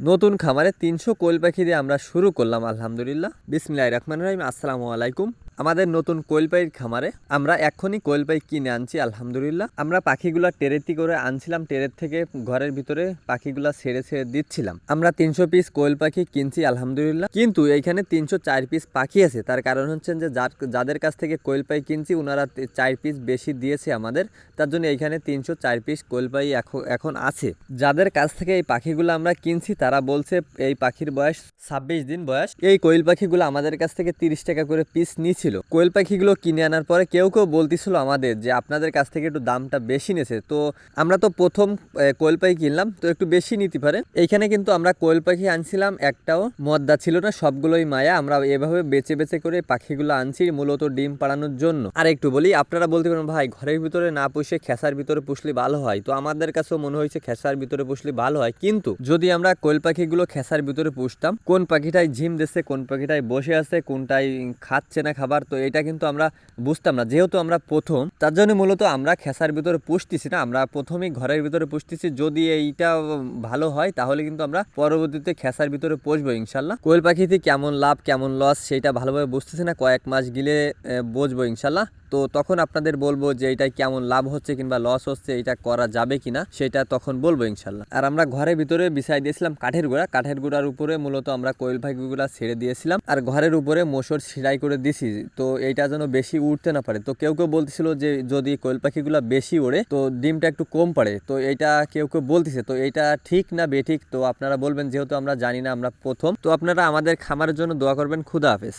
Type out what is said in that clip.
নতুন খামারে তিনশো কোল পাখি দিয়ে আমরা শুরু করলাম, আলহামদুলিল্লাহ। বিসমিল্লাহ রহমান রহিম। আসসালামু আলাইকুম। আমাদের নতুন কোয়েল খামারে আমরা এখনই কোয়েল পাখি কিনে আনছি, আলহামদুলিল্লাহ। আমরা পাখিগুলা টেরেতি করে আনছিলাম টেরের থেকে ঘরের ভিতরে পাখিগুলা ছেড়ে ছেড়ে দিচ্ছিলাম। আমরা তিনশো পিস কোয়েল পাখি কিনছি, আলহামদুলিল্লাহ। কিন্তু এইখানে তিনশো চার পিস পাখি আছে। তার কারণ হচ্ছে যে যার, যাদের কাছ থেকে কোয়েল কিনছি ওনারা চার পিস বেশি দিয়েছে আমাদের। তার জন্য এইখানে তিনশো চার পিস কোয়েল এখন আছে। যাদের কাছ থেকে এই পাখিগুলো আমরা কিনছি, তারা বলছে এই পাখির বয়স ছাব্বিশ দিন বয়স। এই কোয়েল পাখিগুলো আমাদের কাছ থেকে তিরিশ টাকা করে পিস নিছিল কোয়েল পাখিগুলো কিনে আনার পরে কেউ কেউ বলতেছিল আমাদের যে আপনাদের কাছ থেকে একটু দামটা বেশি নেছে তো আমরা তো প্রথম কোয়েল পাখি কিনলাম, তো একটু বেশি নিতে পারে। এইখানে কিন্তু আমরা কোয়েল পাখি আনছিলাম, একটাও মদ্দা ছিল না, সবগুলোই মায়া। আমরা এভাবে বেছে বেছে করে পাখিগুলো আনছি মূলত ডিম পাড়ানোর জন্য। আর একটু বলি, আপনারা বলতে পারেন, ভাই, ঘরের ভিতরে না পুষে খেসার ভিতরে পুষলে ভালো হয়? তো আমাদের কাছেও মনে হয়েছে, খেসার ভিতরে পুষলে ভালো হয়। কিন্তু যদি আমরা কোয়েল পাখিগুলো খেসার ভিতরে পুষতাম, কোন পাখিটাই ঝিম দিচ্ছে, কোন পাখিটাই বসে আছে, কোনটাই খাচ্ছে না খাবার তো এটা কিন্তু আমরা বুঝতাম না। যেহেতু আমরা প্রথম, তার জন্য মূলত আমরা খেসার ভিতরে পুষতেছি না। আমরা প্রথমেই ঘরের ভিতরে পুষতেছি। যদি এইটা ভালো হয়, তাহলে কিন্তু আমরা পরবর্তীতে খেসার ভিতরে পুষবো ইনশাল্লাহ। কোয়েল পাখিতে কেমন লাভ, কেমন লস সেইটা ভালোভাবে বুঝতেছি না। কয়েক মাস গিলে বুঝব ইনশাল্লাহ। তো তখন আপনাদের বলব যে এটা কেমন লাভ হচ্ছে কিংবা লস হচ্ছে, এটা করা যাবে কিনা, সেটা তখন বলব ইনশাল্লাহ। আর আমরা ঘরের ভিতরে বিছাই দিয়েছিলাম কাঠের গুঁড়া। কাঠের গুঁড়ার উপরে মূলত আমরা কোয়েল পাখিগুলা ছেড়ে দিয়েছিলাম। আর ঘরের উপরে মোষর সিলাই করে দিছি। তো এইটা যেন বেশি উঠতে না পারে। তো কেউ কেউ বলতেছিল যে যদি কোয়েল পাখিগুলো বেশি ওড়ে, তো ডিমটা একটু কম পারে। তো এইটা কেউ কেউ বলতেছে, তো এইটা ঠিক না বেঠিক? তো আপনারা বলবেন, যেহেতু আমরা জানি না আমরা প্রথম। তো আপনারা আমাদের খামারের জন্য দোয়া করবেন। খুদা হাফেজ।